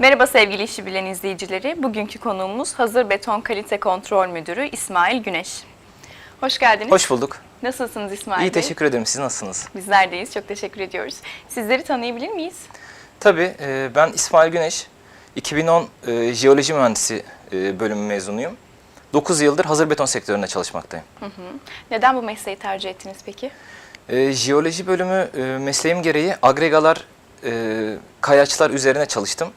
Merhaba sevgili işi bilen izleyicileri. Bugünkü konuğumuz Hazır Beton Kalite Kontrol Müdürü İsmail Güneş. Hoş geldiniz. Hoş bulduk. Nasılsınız İsmail İyi Bey? teşekkür ederim. Siz nasılsınız? Bizler deyiz. Çok teşekkür ediyoruz. Sizleri tanıyabilir miyiz? Tabii e, ben İsmail Güneş. 2010 e, jeoloji mühendisi e, bölümü mezunuyum. 9 yıldır hazır beton sektöründe çalışmaktayım. Neden bu mesleği tercih ettiniz peki? E, jeoloji bölümü e, mesleğim gereği agregalar, e, kayaçlar üzerine çalıştım.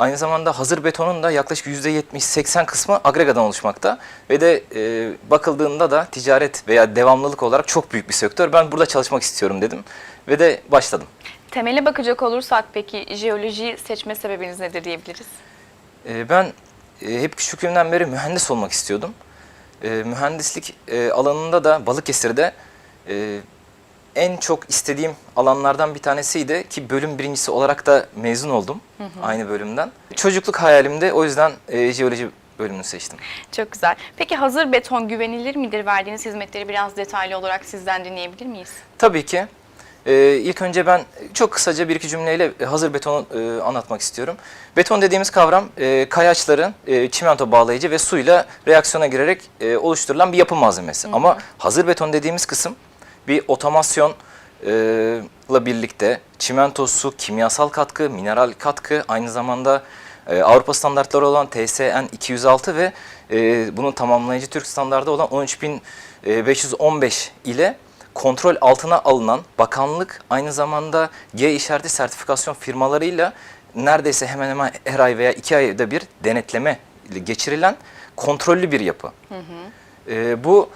Aynı zamanda hazır betonun da yaklaşık %70-80 kısmı agregadan oluşmakta. Ve de e, bakıldığında da ticaret veya devamlılık olarak çok büyük bir sektör. Ben burada çalışmak istiyorum dedim ve de başladım. Temele bakacak olursak peki jeoloji seçme sebebiniz nedir diyebiliriz? E, ben e, hep küçüklüğümden beri mühendis olmak istiyordum. E, mühendislik e, alanında da Balıkesir'de e, en çok istediğim alanlardan bir tanesiydi ki bölüm birincisi olarak da mezun oldum aynı bölümden. Çocukluk hayalimde o yüzden e, jeoloji bölümünü seçtim. Çok güzel. Peki hazır beton güvenilir midir? Verdiğiniz hizmetleri biraz detaylı olarak sizden dinleyebilir miyiz? Tabii ki. Ee, ilk önce ben çok kısaca bir iki cümleyle hazır betonu e, anlatmak istiyorum. Beton dediğimiz kavram e, kayaçların e, çimento bağlayıcı ve suyla reaksiyona girerek e, oluşturulan bir yapı malzemesi. Ama hazır beton dediğimiz kısım bir otomasyonla birlikte çimento, su, kimyasal katkı, mineral katkı, aynı zamanda e, Avrupa standartları olan TSN 206 ve e, bunun tamamlayıcı Türk standardı olan 13515 ile kontrol altına alınan bakanlık aynı zamanda G işareti sertifikasyon firmalarıyla neredeyse hemen hemen her ay veya iki ayda bir denetleme ile geçirilen kontrollü bir yapı. E, bu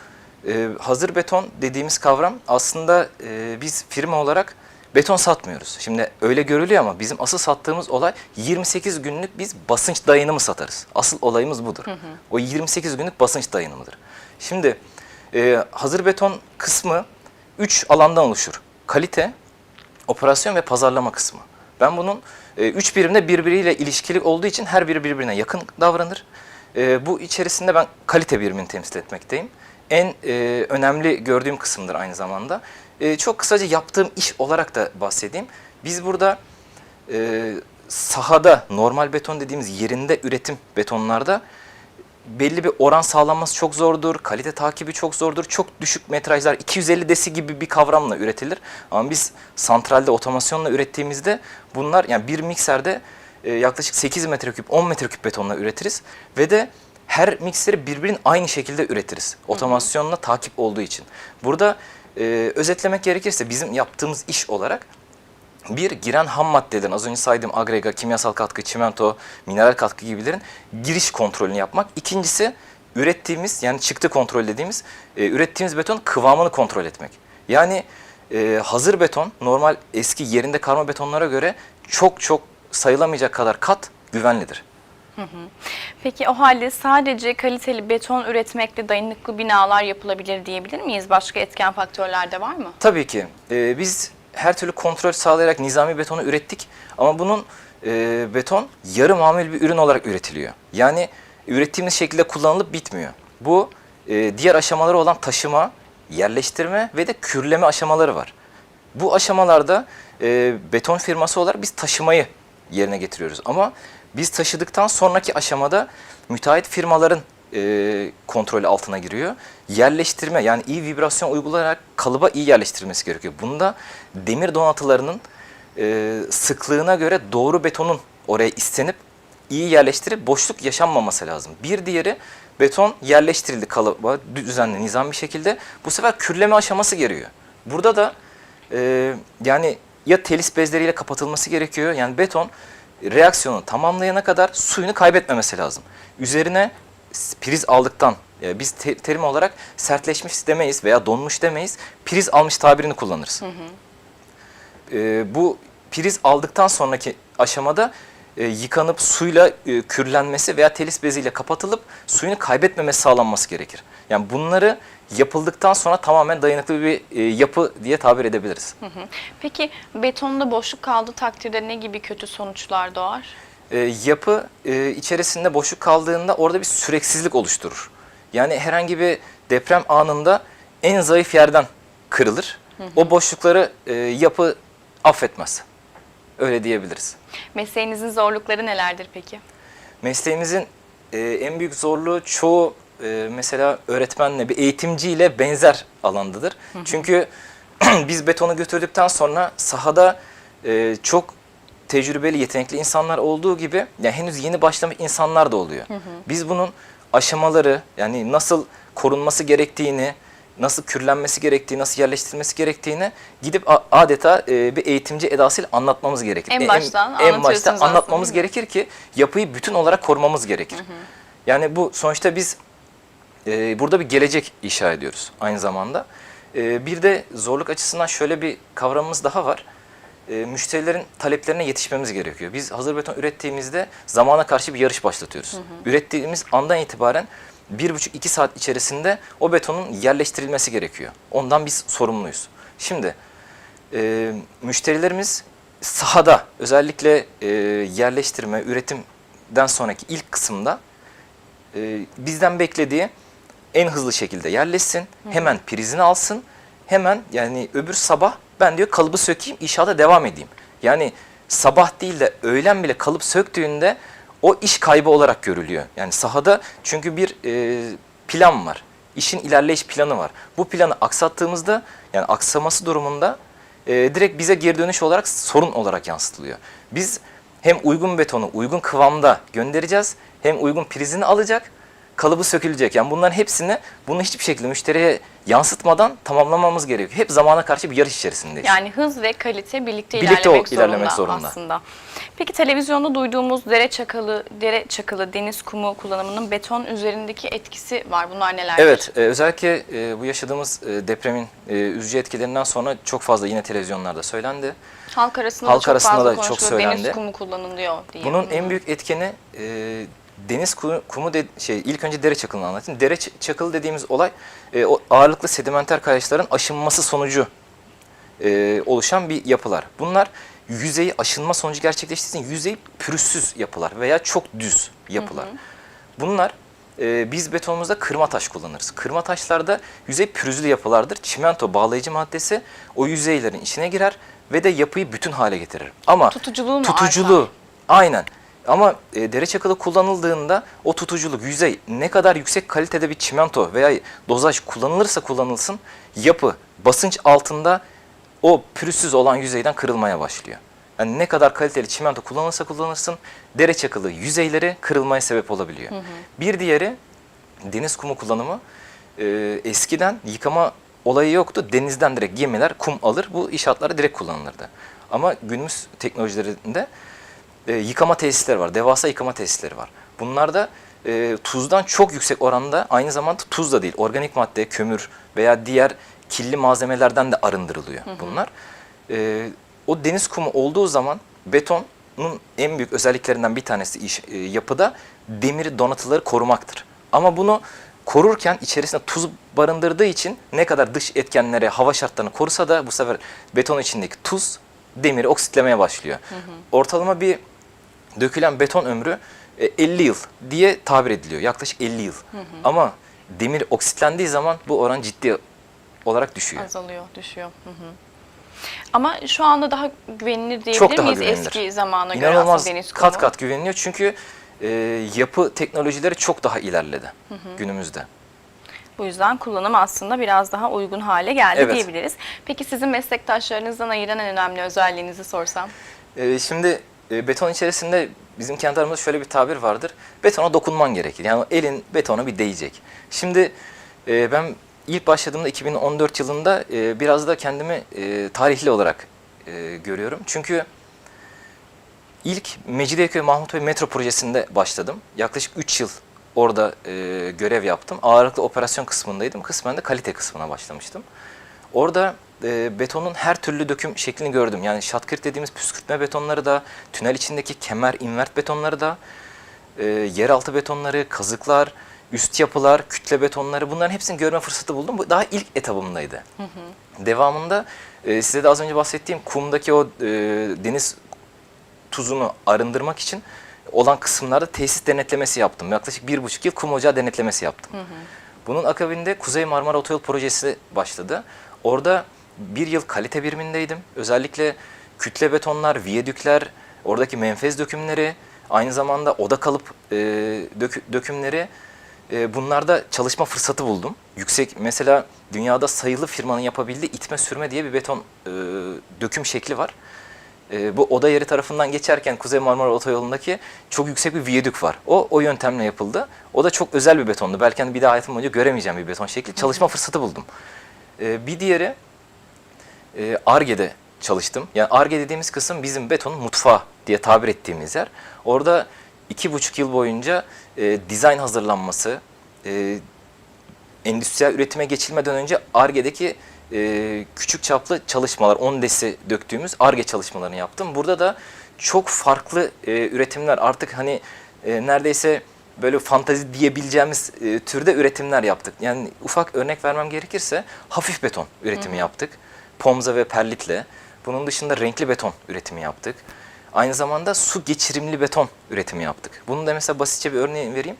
e, hazır beton dediğimiz kavram aslında e, biz firma olarak beton satmıyoruz. Şimdi öyle görülüyor ama bizim asıl sattığımız olay 28 günlük biz basınç dayanımı satarız. Asıl olayımız budur. O 28 günlük basınç dayanımıdır. Şimdi e, hazır beton kısmı 3 alandan oluşur. Kalite, operasyon ve pazarlama kısmı. Ben bunun e, üç birimde birbiriyle ilişkili olduğu için her biri birbirine yakın davranır. E, bu içerisinde ben kalite birimini temsil etmekteyim. En e, önemli gördüğüm kısımdır aynı zamanda. E, çok kısaca yaptığım iş olarak da bahsedeyim. Biz burada e, sahada normal beton dediğimiz yerinde üretim betonlarda belli bir oran sağlanması çok zordur. Kalite takibi çok zordur. Çok düşük metrajlar 250 desi gibi bir kavramla üretilir. Ama biz santralde otomasyonla ürettiğimizde bunlar yani bir mikserde e, yaklaşık 8 metreküp 10 metreküp betonla üretiriz ve de her mikseri birbirinin aynı şekilde üretiriz. Otomasyonla takip olduğu için. Burada e, özetlemek gerekirse bizim yaptığımız iş olarak bir, giren ham maddelerin, az önce saydığım agrega, kimyasal katkı, çimento, mineral katkı gibilerin giriş kontrolünü yapmak. İkincisi, ürettiğimiz, yani çıktı kontrol dediğimiz, e, ürettiğimiz beton kıvamını kontrol etmek. Yani e, hazır beton, normal eski yerinde karma betonlara göre çok çok sayılamayacak kadar kat güvenlidir. Peki o halde sadece kaliteli beton üretmekle dayanıklı binalar yapılabilir diyebilir miyiz? Başka etken faktörler de var mı? Tabii ki. Ee, biz her türlü kontrol sağlayarak nizami betonu ürettik ama bunun e, beton yarı mamul bir ürün olarak üretiliyor. Yani ürettiğimiz şekilde kullanılıp bitmiyor. Bu e, diğer aşamaları olan taşıma, yerleştirme ve de kürleme aşamaları var. Bu aşamalarda e, beton firması olarak biz taşımayı yerine getiriyoruz. Ama biz taşıdıktan sonraki aşamada müteahhit firmaların e, kontrolü altına giriyor. Yerleştirme yani iyi vibrasyon uygulayarak kalıba iyi yerleştirilmesi gerekiyor. Bunda demir donatılarının e, sıklığına göre doğru betonun oraya istenip iyi yerleştirip boşluk yaşanmaması lazım. Bir diğeri beton yerleştirildi kalıba düzenli nizam bir şekilde. Bu sefer kürleme aşaması geliyor. Burada da e, yani ya telis bezleriyle kapatılması gerekiyor. Yani beton reaksiyonu tamamlayana kadar suyunu kaybetmemesi lazım. Üzerine priz aldıktan e, biz te- terim olarak sertleşmiş demeyiz veya donmuş demeyiz. Priz almış tabirini kullanırız. E, bu priz aldıktan sonraki aşamada e, yıkanıp suyla e, kürlenmesi veya telis beziyle kapatılıp suyunu kaybetmemesi sağlanması gerekir. Yani bunları yapıldıktan sonra tamamen dayanıklı bir e, yapı diye tabir edebiliriz. Hı hı. Peki betonda boşluk kaldığı takdirde ne gibi kötü sonuçlar doğar? E, yapı e, içerisinde boşluk kaldığında orada bir süreksizlik oluşturur. Yani herhangi bir deprem anında en zayıf yerden kırılır. O boşlukları e, yapı affetmez. Öyle diyebiliriz. Mesleğinizin zorlukları nelerdir peki? Mesleğimizin e, en büyük zorluğu çoğu e, mesela öğretmenle bir eğitimciyle benzer alandadır. Çünkü biz betonu götürdükten sonra sahada e, çok tecrübeli, yetenekli insanlar olduğu gibi yani henüz yeni başlamış insanlar da oluyor. Biz bunun aşamaları yani nasıl korunması gerektiğini, nasıl kürlenmesi gerektiği, nasıl yerleştirilmesi gerektiğini gidip adeta e, bir eğitimci edasıyla anlatmamız gerekir. En E, baştan en anlatıyorsunuz başta anlatmamız gerekir ki yapıyı bütün olarak korumamız gerekir. Yani bu sonuçta biz e, burada bir gelecek inşa ediyoruz aynı zamanda. E, bir de zorluk açısından şöyle bir kavramımız daha var. E, müşterilerin taleplerine yetişmemiz gerekiyor. Biz hazır beton ürettiğimizde zamana karşı bir yarış başlatıyoruz. Ürettiğimiz andan itibaren bir buçuk iki saat içerisinde o betonun yerleştirilmesi gerekiyor. Ondan biz sorumluyuz. Şimdi e, müşterilerimiz sahada özellikle e, yerleştirme, üretimden sonraki ilk kısımda e, bizden beklediği en hızlı şekilde yerleşsin, hemen prizini alsın, hemen yani öbür sabah ben diyor kalıbı sökeyim, inşaata devam edeyim. Yani sabah değil de öğlen bile kalıp söktüğünde o iş kaybı olarak görülüyor. Yani sahada çünkü bir e, plan var. İşin ilerleyiş planı var. Bu planı aksattığımızda yani aksaması durumunda e, direkt bize geri dönüş olarak sorun olarak yansıtılıyor. Biz hem uygun betonu uygun kıvamda göndereceğiz hem uygun prizini alacak kalıbı sökülecek. Yani bunların hepsini bunu hiçbir şekilde müşteriye yansıtmadan tamamlamamız gerekiyor. Hep zamana karşı bir yarış içerisindeyiz. Yani hız ve kalite birlikte, Birlikte ilerlemek, o- ilerlemek zorunda, zorunda. aslında. Peki televizyonda duyduğumuz dere çakalı, dere çakılı deniz kumu kullanımının beton üzerindeki etkisi var. Bunlar nelerdir? Evet, e, özellikle e, bu yaşadığımız e, depremin e, üzücü etkilerinden sonra çok fazla yine televizyonlarda söylendi. Halk arasında Halk da çok arasında fazla da çok konuşuluyor. Deniz söylendi. kumu kullanılıyor diye. Bunun en büyük etkeni e, deniz kumu, de, şey ilk önce dere çakılını anlatayım. Dere çakılı dediğimiz olay e, o ağırlıklı sedimenter kayaçların aşınması sonucu e, oluşan bir yapılar. Bunlar yüzeyi aşınma sonucu gerçekleştiği için yüzey pürüzsüz yapılar veya çok düz yapılar. Bunlar e, biz betonumuzda kırma taş kullanırız. Kırma taşlarda yüzey pürüzlü yapılardır. Çimento bağlayıcı maddesi o yüzeylerin içine girer ve de yapıyı bütün hale getirir. Ama Tutuculuğu mu tutuculuğu artar? aynen. Ama e, dere çakılı kullanıldığında o tutuculuk, yüzey ne kadar yüksek kalitede bir çimento veya dozaj kullanılırsa kullanılsın yapı basınç altında o pürüzsüz olan yüzeyden kırılmaya başlıyor. Yani ne kadar kaliteli çimento kullanılırsa kullanılsın dere çakılı yüzeyleri kırılmaya sebep olabiliyor. Bir diğeri deniz kumu kullanımı. E, eskiden yıkama olayı yoktu. Denizden direkt gemiler kum alır. Bu inşaatlara direkt kullanılırdı. Ama günümüz teknolojilerinde e, yıkama tesisleri var. Devasa yıkama tesisleri var. Bunlarda e, tuzdan çok yüksek oranda aynı zamanda tuz da değil. Organik madde, kömür veya diğer kirli malzemelerden de arındırılıyor bunlar. E, o deniz kumu olduğu zaman betonun en büyük özelliklerinden bir tanesi iş, e, yapıda demiri donatıları korumaktır. Ama bunu korurken içerisinde tuz barındırdığı için ne kadar dış etkenlere, hava şartlarını korusa da bu sefer beton içindeki tuz demiri oksitlemeye başlıyor. Ortalama bir dökülen beton ömrü e, 50 yıl diye tabir ediliyor. Yaklaşık 50 yıl. Ama demir oksitlendiği zaman bu oran ciddi olarak düşüyor. Azalıyor, düşüyor. Hı hı. Ama şu anda daha güvenilir diyebilir Çok daha miyiz güvenilir. eski zamana göre İnanılmaz deniz kumu? kat kat güveniliyor çünkü e, yapı teknolojileri çok daha ilerledi günümüzde. Bu yüzden kullanım aslında biraz daha uygun hale geldi Evet. diyebiliriz. Peki sizin meslektaşlarınızdan ayıran en önemli özelliğinizi sorsam? E, şimdi e, beton içerisinde bizim kendi aramızda şöyle bir tabir vardır. Betona dokunman gerekir. Yani elin betona bir değecek. Şimdi e, ben ilk başladığımda 2014 yılında e, biraz da kendimi e, tarihli olarak e, görüyorum. Çünkü ilk Mecidiyeköy Mahmut Bey metro projesinde başladım. Yaklaşık 3 yıl orada e, görev yaptım. Ağırlıklı operasyon kısmındaydım. Kısmen de kalite kısmına başlamıştım. Orada e, betonun her türlü döküm şeklini gördüm. Yani şatkırt dediğimiz püskürtme betonları da, tünel içindeki kemer invert betonları da, e, yeraltı betonları, kazıklar, üst yapılar, kütle betonları bunların hepsini görme fırsatı buldum. Bu daha ilk etabımdaydı. Devamında e, size de az önce bahsettiğim kumdaki o e, deniz tuzunu arındırmak için olan kısımlarda tesis denetlemesi yaptım. Yaklaşık bir buçuk yıl kum ocağı denetlemesi yaptım. Bunun akabinde Kuzey Marmara Otoyol projesi başladı. Orada bir yıl kalite birimindeydim. Özellikle kütle betonlar, viyadükler, oradaki menfez dökümleri, aynı zamanda oda kalıp e, dökü- dökümleri e, bunlarda çalışma fırsatı buldum. Yüksek mesela dünyada sayılı firmanın yapabildiği itme sürme diye bir beton e, döküm şekli var. E, bu oda yeri tarafından geçerken Kuzey Marmara Otoyolu'ndaki çok yüksek bir viyadük var. O o yöntemle yapıldı. O da çok özel bir betondu. Belki hani bir daha hayatım boyunca göremeyeceğim bir beton şekli. Çalışma fırsatı buldum. E, bir diğeri Arge'de çalıştım. Yani Arge dediğimiz kısım bizim betonun mutfağı diye tabir ettiğimiz yer. Orada iki buçuk yıl boyunca e, dizayn hazırlanması, e, endüstriyel üretime geçilmeden önce Arge'deki e, küçük çaplı çalışmalar, 10 desi döktüğümüz Arge çalışmalarını yaptım. Burada da çok farklı e, üretimler artık hani e, neredeyse böyle fantazi diyebileceğimiz e, türde üretimler yaptık. Yani ufak örnek vermem gerekirse hafif beton üretimi yaptık. Pomza ve perlitle. Bunun dışında renkli beton üretimi yaptık. Aynı zamanda su geçirimli beton üretimi yaptık. Bunun da mesela basitçe bir örneği vereyim.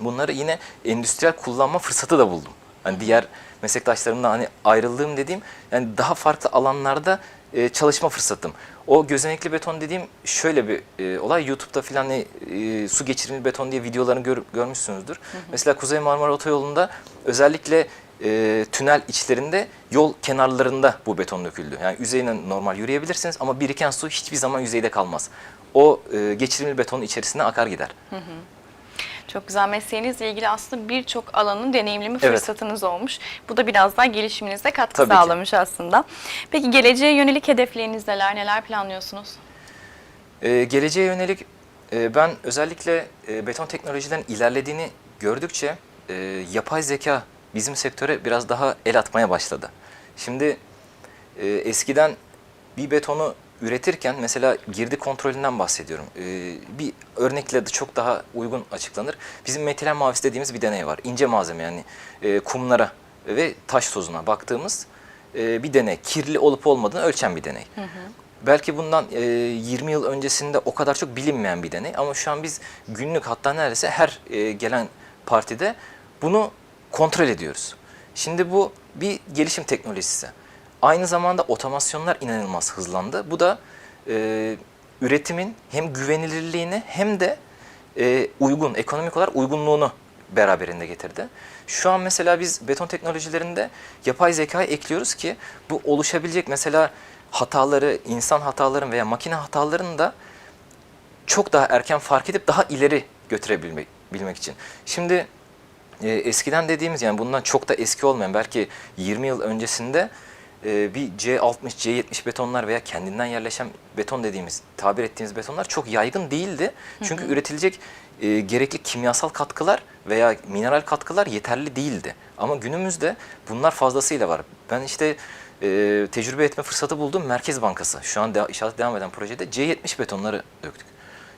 Bunları yine endüstriyel kullanma fırsatı da buldum. Hani diğer meslektaşlarımdan hani ayrıldığım dediğim yani daha farklı alanlarda e, çalışma fırsatım. O gözenekli beton dediğim şöyle bir e, olay YouTube'da filan e, e, su geçirimli beton diye videolarını gör- görmüşsünüzdür. Mesela Kuzey Marmara Otoyolu'nda özellikle e, tünel içlerinde yol kenarlarında bu beton döküldü. Yani yüzeyine normal yürüyebilirsiniz ama biriken su hiçbir zaman yüzeyde kalmaz. O e, geçirimli betonun içerisine akar gider. Çok güzel mesleğinizle ilgili aslında birçok alanın deneyimleme Evet. fırsatınız olmuş. Bu da biraz daha gelişiminize katkı Tabii ki. sağlamış aslında. Peki geleceğe yönelik hedefleriniz neler? Neler planlıyorsunuz? Ee, geleceğe yönelik e, ben özellikle e, beton teknolojilerin ilerlediğini gördükçe e, yapay zeka bizim sektöre biraz daha el atmaya başladı. Şimdi e, eskiden bir betonu üretirken mesela girdi kontrolünden bahsediyorum. E, bir örnekle de çok daha uygun açıklanır. Bizim metilen mavisi dediğimiz bir deney var. İnce malzeme yani e, kumlara ve taş tozuna baktığımız e, bir deney. Kirli olup olmadığını ölçen bir deney. Belki bundan e, 20 yıl öncesinde o kadar çok bilinmeyen bir deney ama şu an biz günlük hatta neredeyse her e, gelen partide bunu kontrol ediyoruz. Şimdi bu bir gelişim teknolojisi. Aynı zamanda otomasyonlar inanılmaz hızlandı. Bu da e, üretimin hem güvenilirliğini hem de e, uygun, ekonomik olarak uygunluğunu beraberinde getirdi. Şu an mesela biz beton teknolojilerinde yapay zekayı ekliyoruz ki bu oluşabilecek mesela hataları, insan hataların veya makine hatalarını da çok daha erken fark edip daha ileri götürebilmek bilmek için. Şimdi e, eskiden dediğimiz yani bundan çok da eski olmayan belki 20 yıl öncesinde e, bir C60, C70 betonlar veya kendinden yerleşen beton dediğimiz, tabir ettiğimiz betonlar çok yaygın değildi. Çünkü üretilecek e, gerekli kimyasal katkılar veya mineral katkılar yeterli değildi. Ama günümüzde bunlar fazlasıyla var. Ben işte e, tecrübe etme fırsatı buldum Merkez Bankası. Şu an de, inşaat devam eden projede C70 betonları döktük.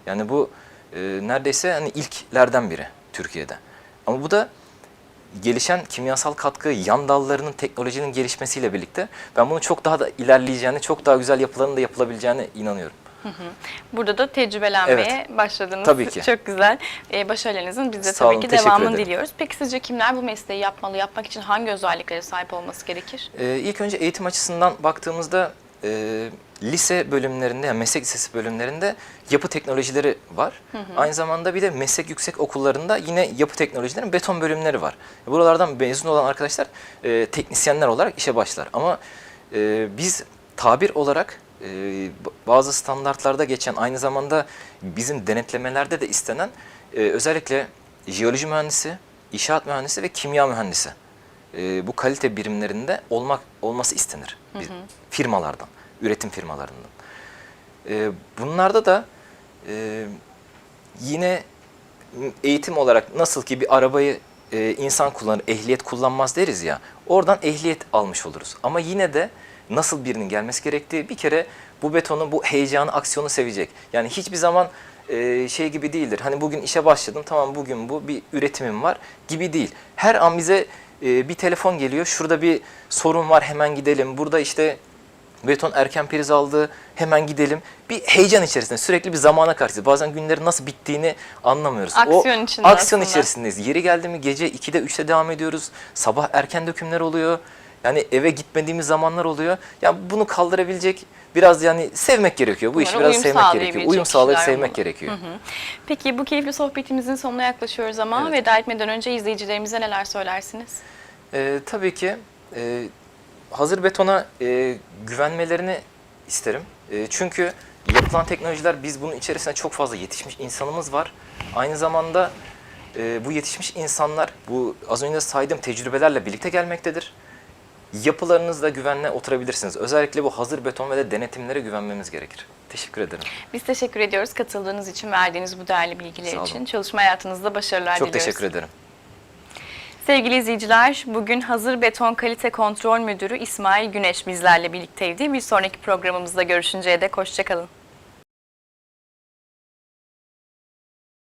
Yani bu e, neredeyse hani ilklerden biri Türkiye'de. Ama bu da gelişen kimyasal katkı yan dallarının teknolojinin gelişmesiyle birlikte ben bunun çok daha da ilerleyeceğini, çok daha güzel yapılarının da yapılabileceğine inanıyorum. Burada da tecrübelenmeye başladınız. Tabii ki. Çok güzel. Ee, başarılarınızın biz de Sağ tabii olun, ki devamını ederim. diliyoruz. Peki sizce kimler bu mesleği yapmalı? Yapmak için hangi özelliklere sahip olması gerekir? Ee, ilk önce eğitim açısından baktığımızda e, lise bölümlerinde, yani meslek lisesi bölümlerinde yapı teknolojileri var. Aynı zamanda bir de meslek yüksek okullarında yine yapı teknolojilerinin beton bölümleri var. Buralardan mezun olan arkadaşlar e, teknisyenler olarak işe başlar. Ama e, biz tabir olarak e, bazı standartlarda geçen aynı zamanda bizim denetlemelerde de istenen e, özellikle jeoloji mühendisi, inşaat mühendisi ve kimya mühendisi e, bu kalite birimlerinde olmak olması istenir bir firmalardan, üretim firmalarından. E, bunlarda da e, yine eğitim olarak nasıl ki bir arabayı e, insan kullanır, ehliyet kullanmaz deriz ya, oradan ehliyet almış oluruz. Ama yine de nasıl birinin gelmesi gerektiği bir kere bu betonu, bu heyecanı, aksiyonu sevecek. Yani hiçbir zaman e, şey gibi değildir. Hani bugün işe başladım, tamam bugün bu bir üretimim var gibi değil. Her an bize e, bir telefon geliyor, şurada bir sorun var hemen gidelim. Burada işte beton erken priz aldı, hemen gidelim. Bir heyecan içerisinde, sürekli bir zamana karşı. Bazen günlerin nasıl bittiğini anlamıyoruz. Aksiyon içinde Aksiyon aslında. içerisindeyiz. Yeri geldi mi gece 2'de 3'te devam ediyoruz. Sabah erken dökümler oluyor. Yani eve gitmediğimiz zamanlar oluyor. Ya bunu kaldırabilecek biraz yani sevmek gerekiyor. Bu işi Umarım biraz uyum sevmek gerekiyor. Uyum sağlayıp sevmek olmalı. gerekiyor. Peki bu keyifli sohbetimizin sonuna yaklaşıyoruz ama Evet. veda etmeden önce izleyicilerimize neler söylersiniz? Ee, tabii ki e, hazır betona e, güvenmelerini isterim. E, çünkü yapılan teknolojiler biz bunun içerisinde çok fazla yetişmiş insanımız var. Aynı zamanda e, bu yetişmiş insanlar bu az önce saydığım tecrübelerle birlikte gelmektedir. Yapılarınızda güvenle oturabilirsiniz. Özellikle bu hazır beton ve de denetimlere güvenmemiz gerekir. Teşekkür ederim. Biz teşekkür ediyoruz katıldığınız için, verdiğiniz bu değerli bilgiler için. Çalışma hayatınızda başarılar Çok diliyoruz. teşekkür ederim. Sevgili izleyiciler, bugün Hazır Beton Kalite Kontrol Müdürü İsmail Güneş bizlerle birlikteydi. Bir sonraki programımızda görüşünceye dek hoşçakalın.